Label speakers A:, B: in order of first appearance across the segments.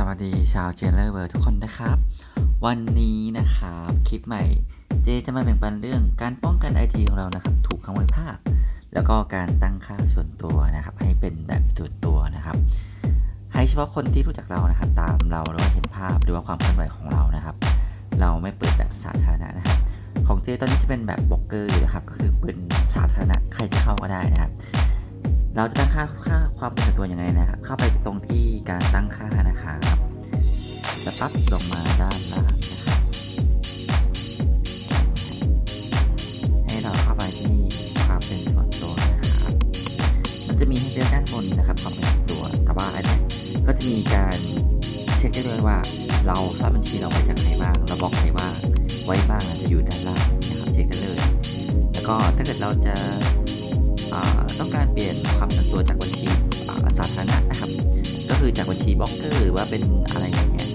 A: สวัสดีชาวเจเลอร์เวิร์ทุกคนนะครับ วันนี้นะครับคลิปใหม่ เจจะมาแบ่งปันเรื่องการป้องกัน IG ของเรานะครับ ถูกขโมยภาพ แล้วก็การตั้งค่าส่วนตัวนะครับ ให้เป็นแบบตัวตัวนะครับ ให้เฉพาะคนที่รู้จักเรานะครับ ตามเราหรือว่าเห็นภาพหรือว่าความเคลื่อนไหวของเรานะครับ เราไม่เปิดแบบสาธารณะนะครับ ของเจตอนนี้จะเป็นแบบบล็อกเกอร์อยู่นะครับก็คือเปิดสาธารณะใครจะเข้าก็ได้นะครับ เราจะตั้งค่าค่าความเป็นส่วนตัวยังไงนะครับ เข้าไปตรงที่การตั้งค่านะครับจะปั๊บลงมาด้านล่างนะครับให้เราเข้าไปที่ความเป็นส่วนตัวนะครับ มันจะมีให้เลือกด้านบนนะครับความเป็นส่วนตัว แต่ว่าอันเนี้ก็จะมีการเช็คได้เลยว่า เราทราบบัญชีเราไว้จากใครบ้าง เราบอกใครบ้างไว้บ้างจะอยู่ด้านล่างนะครับเช็คได้เลย แล้วก็ถ้าเกิดเราจะ ต้องการเปลี่ยนความส่วนตัวจากบัญชีสาธารณะนะครับ ก็คือจากบัญชีบล็อกเกอร์หรือว่าเป็นอะไรอย่างเงี้ย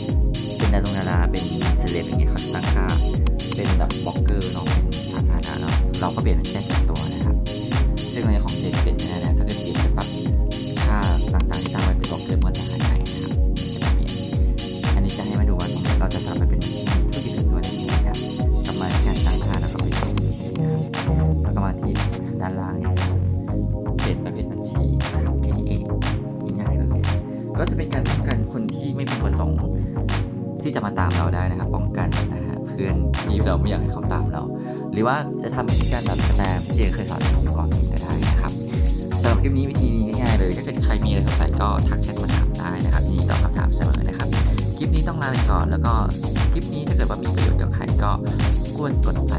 A: เป็นดารงดาราเป็นเซเลบอย่างเงี้ยเขาตั้งค่าเป็นแบบบล็อกเกอร์เนาะเป็นสาธารณะเนาะเราก็เปลี่ยนเป็นแค่ส่วนตัวนะครับ ซึ่งในของเจจะเป็นไม่ได้นะถ้าเกิดเปลี่ยนไปปรับค่าต่างๆที่ตั้งไว้เป็นบล็อกเกอร์มันจะหายไปนะครับจะไม่เปลี่ยนอันนี้จะให้มาดูว่าเราจะสามารถเป็นบัญชีธุรกิจส่วนตัวได้ยังไงครับกลับมาที่การตั้งค่าแล้วก็ไปที่บัญชีนะครับแล้วก็มาที่ด้านล่าง ก็จะเป็นการป้องกันคนที่ไม่เป็นประสงค์ที่จะมาตามเราได้นะครับป้องกันนะฮะเพื่อนที่เราไม่อยากให้เขาตามเรา หรือว่าจะทำวิธีการแบบสแปมที่เจเคยสอนในคลิปก่อนนี้ก็ได้นะครับสำหรับคลิปนี้วิธีนี้ง่ายๆเลยถ้าเกิดใครมีอะไรสงสัยก็ทักแชทมาถามได้นะครับยินดีตอบคำถามเสมอนะครับ คลิปนี้ต้องลาไปก่อนแล้วก็คลิปนี้ถ้าเกิดว่ามีประโยชน์กับใครก็ควรกดไล